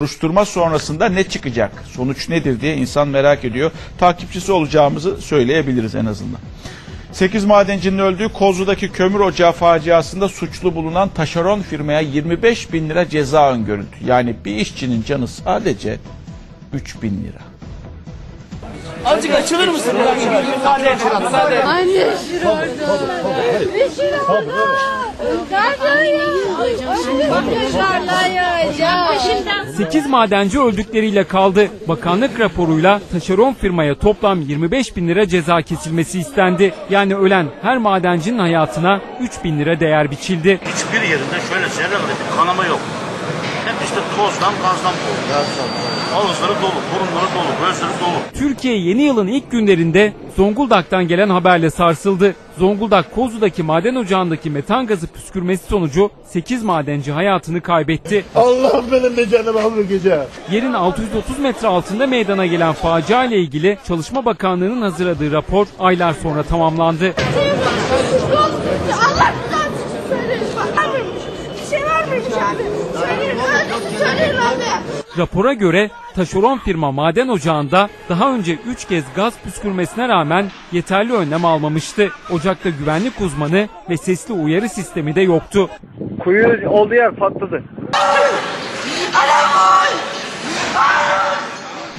Soruşturma sonrasında ne çıkacak? Sonuç nedir diye insan merak ediyor. Takipçisi olacağımızı söyleyebiliriz en azından. 8 madencinin öldüğü Kozlu'daki kömür ocağı faciasında suçlu bulunan taşeron firmaya 25 bin lira ceza öngörüldü. Yani bir işçinin canı sadece 3 bin lira. Azıcık açılır mısın? Müsaade et. Müsaade et. Anne. Beşir orada. Peşinden. 8 madenci öldükleriyle kaldı. Bakanlık raporuyla taşeron firmaya toplam 25 bin lira ceza kesilmesi istendi. Yani ölen her madencinin hayatına 3 bin lira değer biçildi. Hiçbir yerinde şöyle zerre kadar kanama yok. İşte tozdan gazdan dolu. Ağızları dolu, burunları dolu, gözleri dolu. Türkiye yeni yılın ilk günlerinde Zonguldak'tan gelen haberle sarsıldı. Zonguldak Kozlu'daki maden ocağındaki metan gazı püskürmesi sonucu 8 madenci hayatını kaybetti. Allah'ım benim de canım al bu gece. Yerin 630 metre altında meydana gelen facia ile ilgili Çalışma Bakanlığı'nın hazırladığı rapor aylar sonra tamamlandı. Allah Rapora göre taşeron firma maden ocağında daha önce 3 kez gaz püskürmesine rağmen yeterli önlem almamıştı. Ocakta güvenlik uzmanı ve sesli uyarı sistemi de yoktu. Kuyu olduğu yer patladı.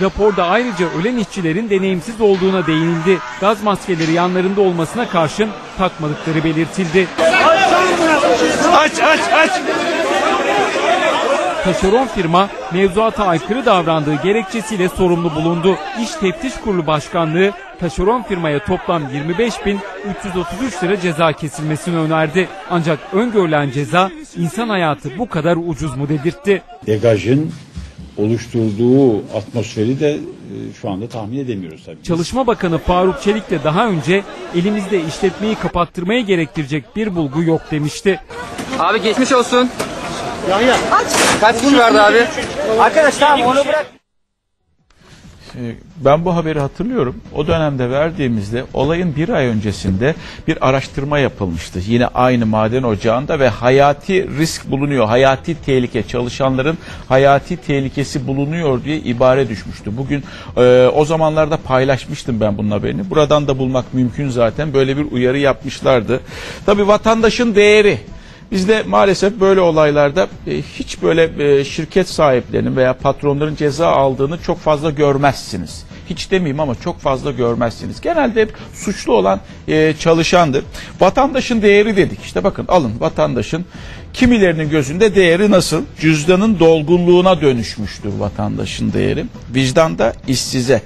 Raporda ayrıca ölen işçilerin deneyimsiz olduğuna değinildi. Gaz maskeleri yanlarında olmasına karşın takmadıkları belirtildi. Aç aç aç! Taşeron firma mevzuata aykırı davrandığı gerekçesiyle sorumlu bulundu. İş Teftiş Kurulu Başkanlığı taşeron firmaya toplam 25.333 lira ceza kesilmesini önerdi. Ancak öngörülen ceza insan hayatı bu kadar ucuz mu dedirtti. degajın oluşturduğu atmosferi de e, şu anda tahmin edemiyoruz tabii. Çalışma Bakanı Faruk Çelik de daha önce elimizde işletmeyi kapattırmaya gerektirecek bir bulgu yok demişti. Abi geçmiş olsun. Kaç kişi vardı abi? Arkadaş tamam onu bırak. Ee, Ben bu haberi hatırlıyorum. O dönemde verdiğimizde olayın bir ay öncesinde bir araştırma yapılmıştı. Yine aynı maden ocağında ve hayati risk bulunuyor. Hayati tehlike, çalışanların hayati tehlikesi bulunuyor diye ibare düşmüştü. Bugün e, o zamanlarda paylaşmıştım ben bunun haberini. Buradan da bulmak mümkün zaten. Böyle bir uyarı yapmışlardı. Tabii vatandaşın değeri. Bizde maalesef böyle olaylarda e, hiç böyle e, şirket sahiplerinin veya patronların ceza aldığını çok fazla görmezsiniz. Hiç demeyeyim ama çok fazla görmezsiniz. Genelde hep suçlu olan e, çalışandır. Vatandaşın değeri dedik. İşte bakın alın vatandaşın kimilerinin gözünde değeri nasıl? Cüzdanın dolgunluğuna dönüşmüştür vatandaşın değeri. Vicdanda işsize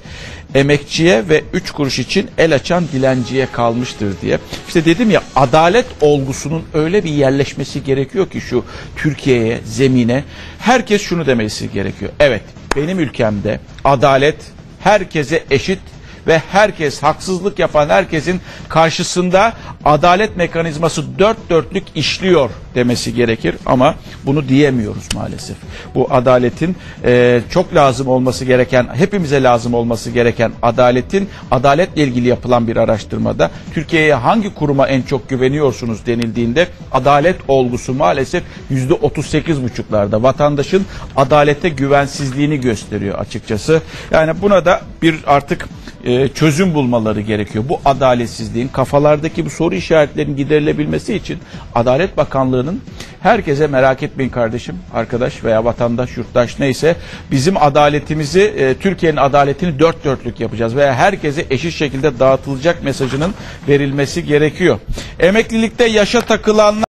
emekçiye ve üç kuruş için el açan dilenciye kalmıştır diye. İşte dedim ya adalet olgusunun öyle bir yerleşmesi gerekiyor ki şu Türkiye'ye, zemine. Herkes şunu demesi gerekiyor. Evet benim ülkemde adalet herkese eşit ve herkes haksızlık yapan herkesin karşısında adalet mekanizması dört dörtlük işliyor demesi gerekir ama bunu diyemiyoruz maalesef. Bu adaletin e, çok lazım olması gereken, hepimize lazım olması gereken adaletin adaletle ilgili yapılan bir araştırmada Türkiye'ye hangi kuruma en çok güveniyorsunuz denildiğinde adalet olgusu maalesef yüzde 38 buçuklarda vatandaşın adalete güvensizliğini gösteriyor açıkçası. Yani buna da bir artık e, çözüm bulmaları gerekiyor. Bu adaletsizliğin kafalardaki bu soru işaretlerinin giderilebilmesi için Adalet Bakanlığı'nın herkese merak etmeyin kardeşim, arkadaş veya vatandaş, yurttaş neyse bizim adaletimizi, e, Türkiye'nin adaletini dört dörtlük yapacağız veya herkese eşit şekilde dağıtılacak mesajının verilmesi gerekiyor. Emeklilikte yaşa takılanlar